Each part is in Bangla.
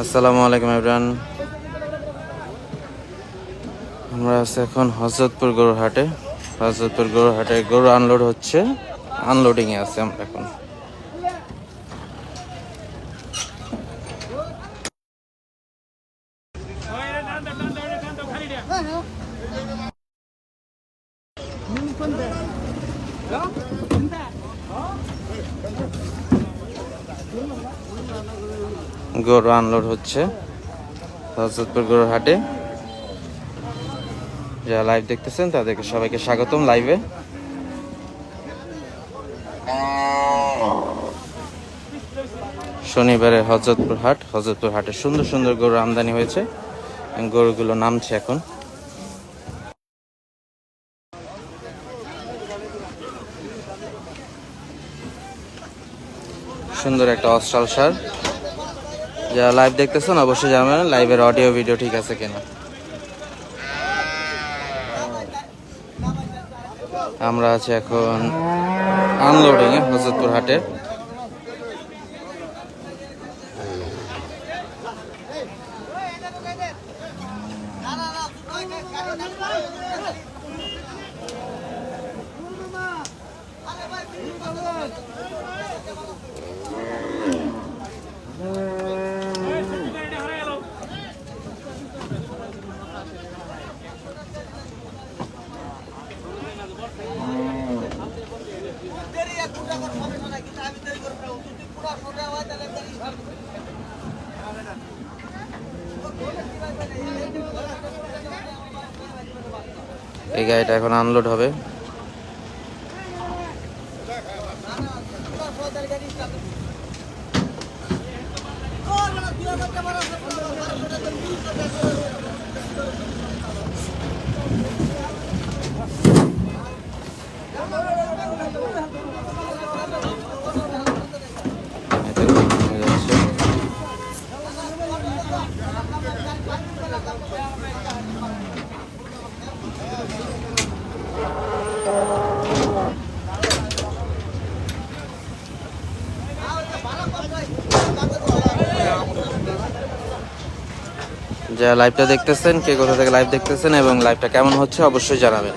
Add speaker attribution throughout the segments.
Speaker 1: আসসালামু আলাইকুম ইবরান আমরা আছি এখন হজরতপুর গরুর হাটে। হজরতপুর গরুর হাটে গরু আনলোড হচ্ছে। আনলোডিংয়ে আছে আমরা এখন। গরু আনলোড হচ্ছে হজরতপুর গরুর হাটে। যারা লাইভ দেখতেছেন, তাদেরকে সবাইকে স্বাগতম লাইভে শনিবারে হজরতপুর হাট, হজরতপুর হাটে সুন্দর সুন্দর গরু আমদানি হয়েছে। গরুগুলো নামছে এখন। সুন্দর একটা অস্ট্রাল সার। যারা লাইভ দেখতেছেন, অবশ্যই জানাবেন লাইভের অডিও ভিডিও ঠিক আছে কিনা। আমরা আছি এখন আনলোডিং এ হজরতপুর হাটে এই গাড়িটা এখন আনলোড হবে। যারা লাইভটা দেখতেছেন কে কোথা থেকে লাইভ দেখতেছেন এবং লাইভটা কেমন হচ্ছে অবশ্যই জানাবেন।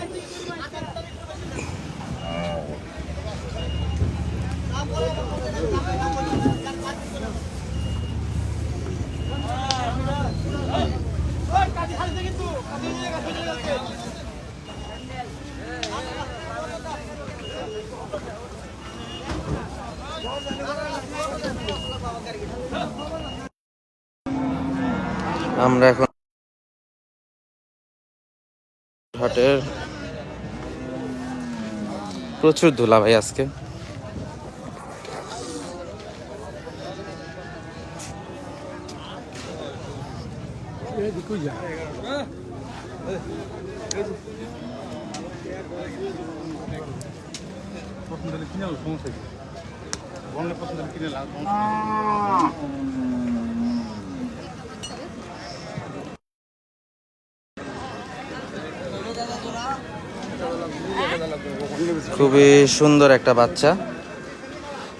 Speaker 1: আমরা এখন হাটের প্রচুর ধুলা ভাই আজকে।
Speaker 2: পছন্দ কিনে সমস্যা কি? পছন্দ কিনে লাভ
Speaker 1: খুবই সুন্দর একটা বাচ্চা।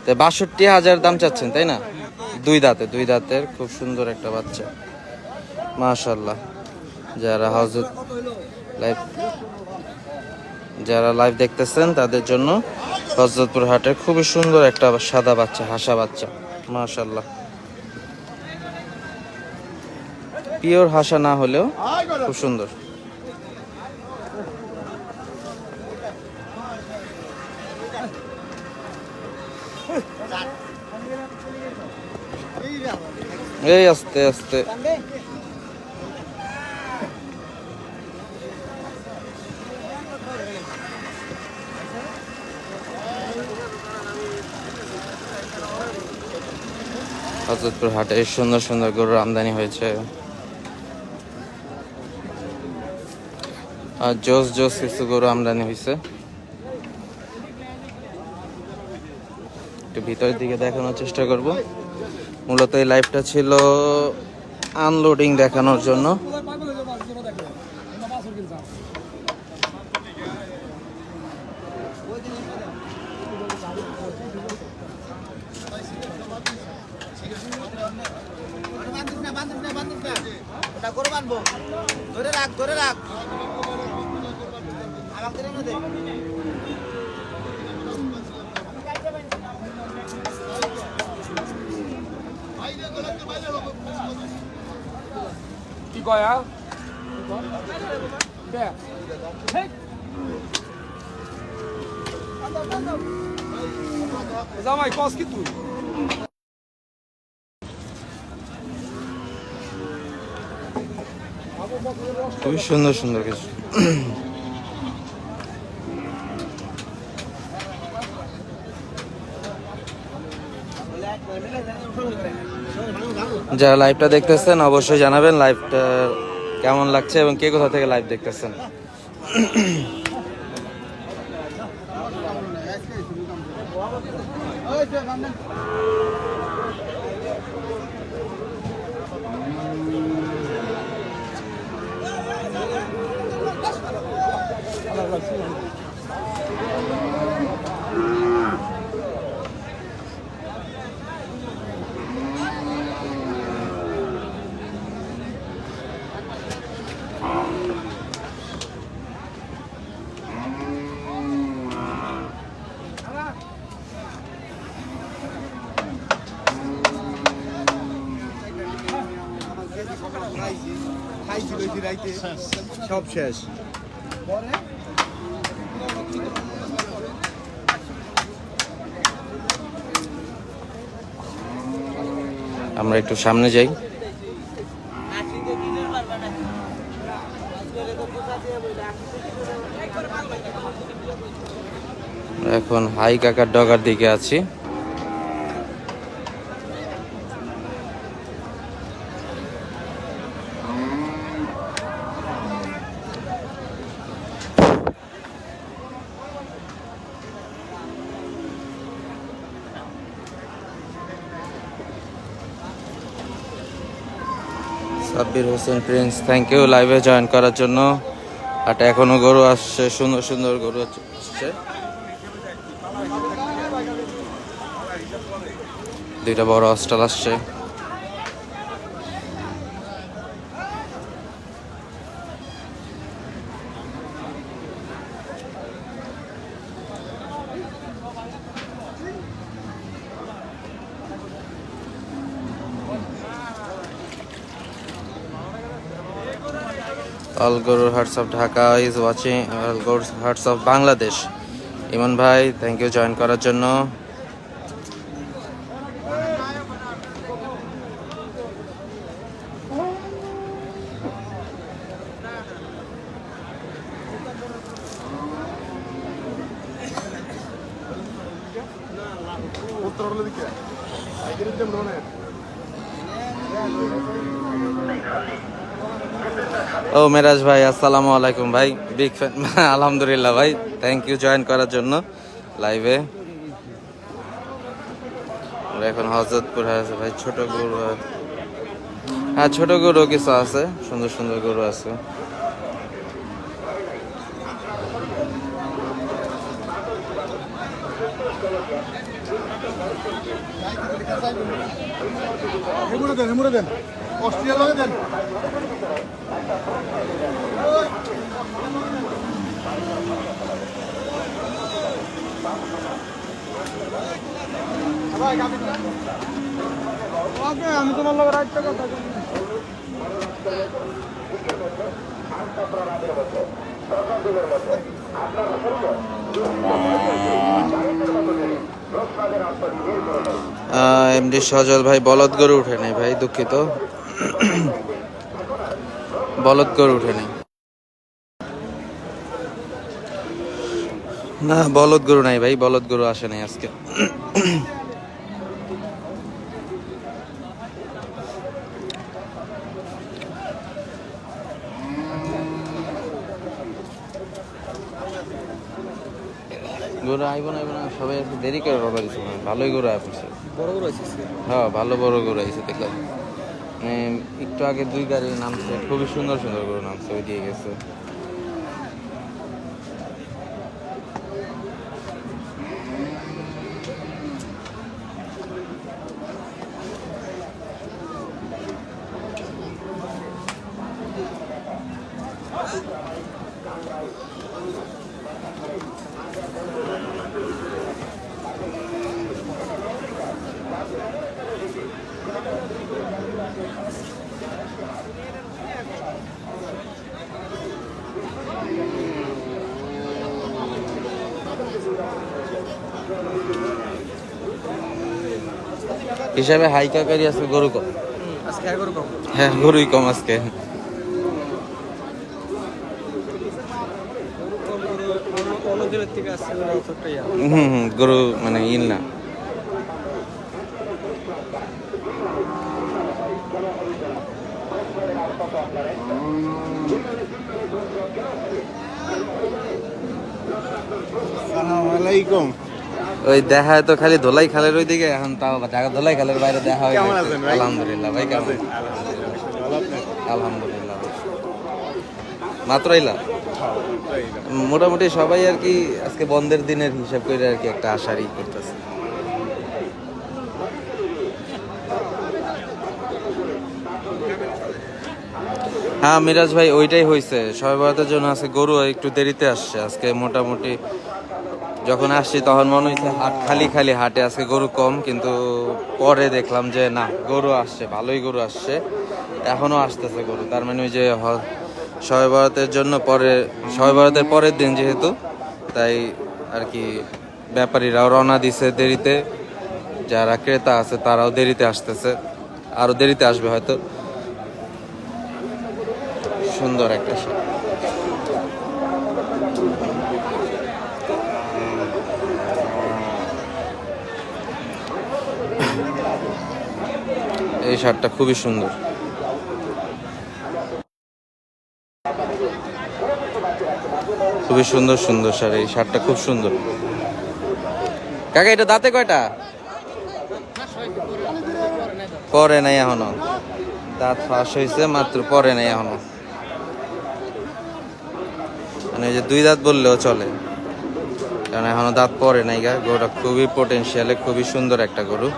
Speaker 1: তো বাষট্টি হাজার দাম চাচ্ছেন, তাই না? দুই দাঁতে, দুই দাঁতের খুব সুন্দর একটা বাচ্চা। মাশাল্লাহ যারা হাউজত লাইভ যারা লাইভ দেখতেছেন, তাদের জন্য হজরতপুর হাটের খুবই সুন্দর একটা সাদা বাচ্চা, হাসা বাচ্চা। মাশাল্লাহ পিওর হাসা না হলেও খুব সুন্দর। এই আস্তে আস্তে। হজরতপুর হাটে সুন্দর সুন্দর গরুর আমদানি হয়েছে। আর জোস জোস কিছু গরু আমদানি হয়েছে। একটু ভিতরের দিকে দেখানোর চেষ্টা করব। মূলত এই লাইভটা ছিল আনলোডিং দেখানোর জন্য।
Speaker 3: ধরে রাখ ধরে রেখে দে
Speaker 2: কি কয় জামাই কস কি তুই
Speaker 1: খুবই সুন্দর সুন্দর কিছু যারা লাইভটা দেখতেছেন অবশ্যই জানাবেন লাইভটা কেমন লাগছে এবং কে কোথা থেকে লাইভ দেখতেছেন।
Speaker 3: সব শেষ।
Speaker 1: আমরা একটু সামনে যাই। এখন হাই কাকার ডগার দিকে আছি। Sabbir Hossain Prince thank you লাইভে জয়েন করার জন্য। আর এখনও গরু আসছে, সুন্দর সুন্দর গরু আসছে। দুইটা বড় হস্টেল আসছে। অলগরুর hearts of Dhaka is watching অলগরুর hearts of Bangladesh Emon ভাই থ্যাংক ইউ জয়েন করার জন্য। ও মেরাজ ভাই, আসসালামু আলাইকুম ভাই। বিগ ফ্যান আলহামদুলিল্লাহ ভাই। থ্যাংক ইউ জয়েন করার জন্য লাইভে এখন হজরতপুর আছে ভাই, ছোট গরু হ্যাঁ ছোট গরু কিছু আছে, সুন্দর সুন্দর গরু আছে।
Speaker 3: দেন দেন। অস্ট্রেলিয়া লগে দেন। আমি তোমার লগে কথা
Speaker 1: এমডি সজল ভাই বলদ গরু উঠে নেই ভাই দুঃখিত। বলদ গরু উঠে নাই। না বলদ গরু নাই ভাই বলদ গরু আসে নাই আজকে। গরু আইব না আইব না সবাই আজকে দেরি করে রবা দিচ্ছে ভালোই গরু পড়ছে
Speaker 2: বড় বড় আছিস
Speaker 1: হ্যাঁ ভালো বড় গরু আইছে দেখলাম। একটু আগে দুই গাড়ির নামছে খুবই সুন্দর সুন্দর করে নামছে ওই দিয়ে গেছে। হিসাবে হাই কাকারি আজকে গরু কম।
Speaker 3: আজকে
Speaker 1: হ্যাঁ গরুই কম আজকে। হুম হুম গরু মানে ইল না।
Speaker 2: আলাইকুম।
Speaker 1: ওই দেখা তো খালি ধোলাই খালের ওই দিকে এখন তাও জায়গা ধোলাই খালের বাইরে দেখা হয়? আলহামদুলিল্লাহ ভাই কেমন? আলহামদুলিল্লাহ মাত্র এলা মোটামুটি সবাই আর কি আজকে বন্ধের দিনের হিসাব করে আর কি একটা আশারই করতেছে। হ্যাঁ মিরাজ ভাই ওইটাই হয়েছে। সবাই বরাতের জন্য আজকে গরু একটু দেরিতে আসছে। আজকে মোটামুটি যখন আসছি তখন মনে হয়েছে হাট, খালি খালি হাটে আজকে গরু কম, কিন্তু পরে দেখলাম যে না, গরু আসছে, ভালোই গরু আসছে। এখনও আসতেছে গরু, তার মানে ওই যে শবে বরাতের জন্য পরে শবে বরাতের পরের দিন যেহেতু, তাই আর কি ব্যাপারীরাও রওনা দিছে দেরিতে। যারা ক্রেতা আছে তারাও দেরিতে আসতেছে আরও দেরিতে আসবে হয়তো। সুন্দর একটা শার্টটা খুবই সুন্দর। খুবই সুন্দর সুন্দর শাড়ি, এই শার্টটা খুব সুন্দর। কাকা, এটা দাঁতে কয়টা? পরে নাই এখনও। দাঁত ফাঁস হয়েছে, মাত্র পরে নাই এখনও। মানে যে দুই দাঁত বললেও চলে। কারণ এখনও দাঁত পরে নাই গা। গরুটা খুবই পোটেনশিয়ালে খুবই সুন্দর একটা গরু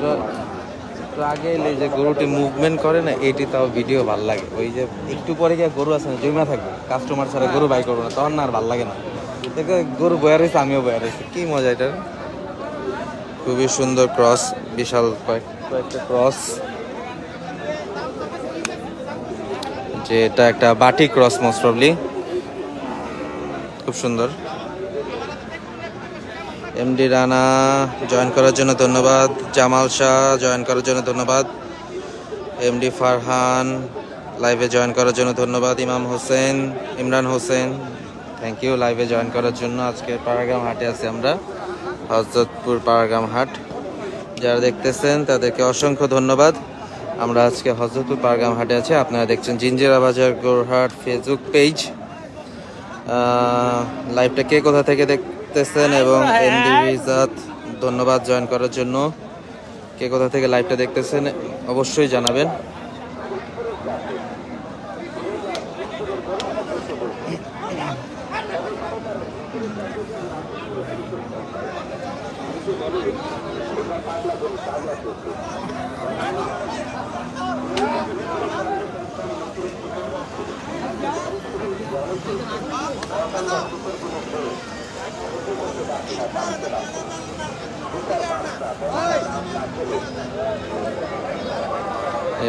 Speaker 1: তো- তো আগে এলে যে গরুটি মুভমেন্ট করে না, এটি তাও ভিডিও ভালো লাগে। ওই যে একটু পরে গিয়ে গরু আছে না, জমা থাকবে। কাস্টমার ছাড়া গরু বাই করব না, তখন আর ভালো লাগে না। দেখো, গরু বয়া রয়েছে, আমিও বয়া রয়েছি। কি মজা এটার খুবই সুন্দর ক্রস বিশাল কয়েক কয়েকটা ক্রস যে এটা একটা বাটি ক্রস মোস্ট প্রবলি খুব সুন্দর। এমডি রানা জয়েন করার জন্য ধন্যবাদ। জামাল শাহ জয়েন করার জন্য ধন্যবাদ। এমডি ফারহান লাইভে জয়েন করার জন্য ধন্যবাদ ইমাম হোসেন ইমরান হোসেন। থ্যাংক ইউ লাইভে জয়েন করার জন্য। আজকে পাড়াগ্রাম হাটে আছি আমরা হজরতপুর পাড়াগ্রাম হাট। যারা দেখতেছেন তাদেরকে অসংখ্য ধন্যবাদ। আমরা আজকে হজরতপুর পাড়াগ্রাম হাটে আছি। আপনারা দেখছেন জিঞ্জিরা বাজার গোরহাট ফেসবুক পেজ লাইভটা কে কোথা থেকে দেখতেছেন? এবং এমডি রিজাত ধন্যবাদ জয়েন করার জন্য। কে কোথা থেকে লাইভটা দেখতেছেন অবশ্যই জানাবেন।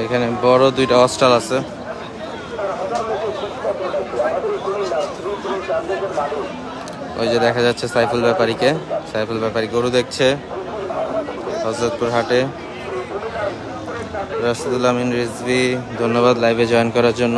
Speaker 1: এখানে বড় দুইটা হস্টাল আছে। ওই যে দেখা যাচ্ছে সাইফুল ব্যাপারীকে। সাইফুল ব্যাপারী গরু দেখছে হজরতপুর হাটে। রাশিদুল আমিন রিজভি, ধন্যবাদ লাইভে জয়েন করার জন্য।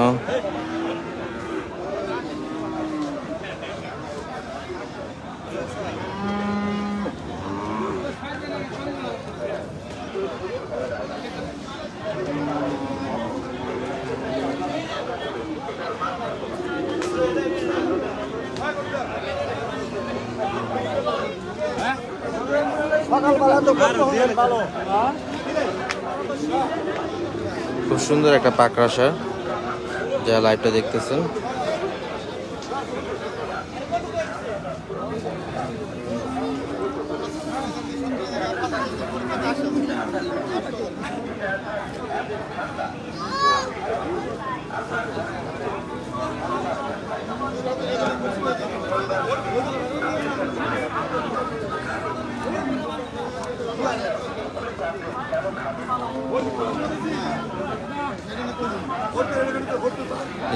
Speaker 1: খুব সুন্দর একটা পাকড়াশা যা লাইভটা দেখতেছেন।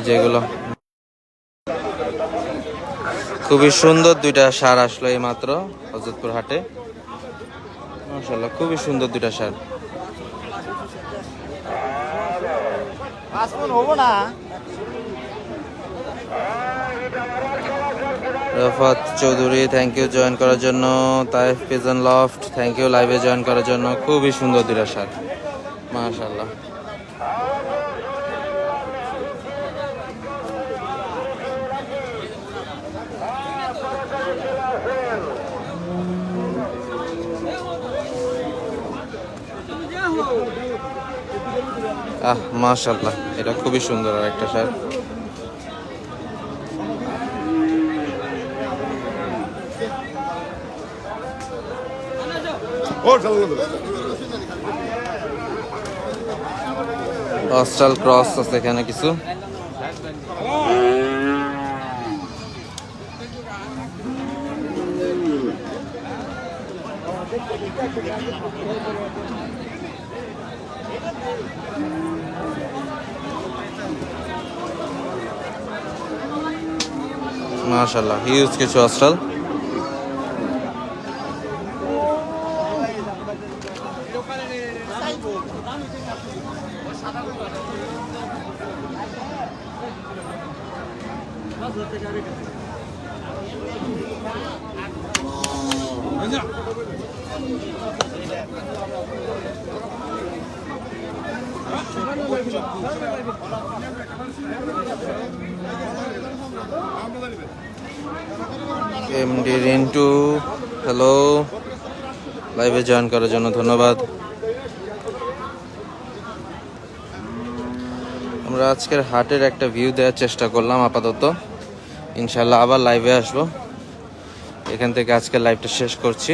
Speaker 1: যেগুলো। খুবই সুন্দর দুইটা সার আসলো এই মাত্র হজরতপুর হাটে। মাশাল্লাহ খুবই সুন্দর দুইটা সার। Rafat Chowdhury thank you join করার জন্য। Taif pigeon loft thank you লাইভে জয়েন করার জন্য। খুবই সুন্দর দুইটা সার। মাশাল্লাহ আহ মাশাল্লাহ এটা খুবই সুন্দর আর একটা সার অস্ট্রাল ক্রস আছে এখানে কিছু। মাশাল্লাহ হিউজ কিছু অস্ট্রাল এমডি রিন্টু হ্যালো লাইভে জয়েন করার জন্য ধন্যবাদ। আমরা আজকের হাটের একটা ভিউ দেওয়ার চেষ্টা করলাম আপাতত। ইনশাল্লাহ আবার লাইভে আসব। এখান থেকে আজকের লাইভটা শেষ করছি।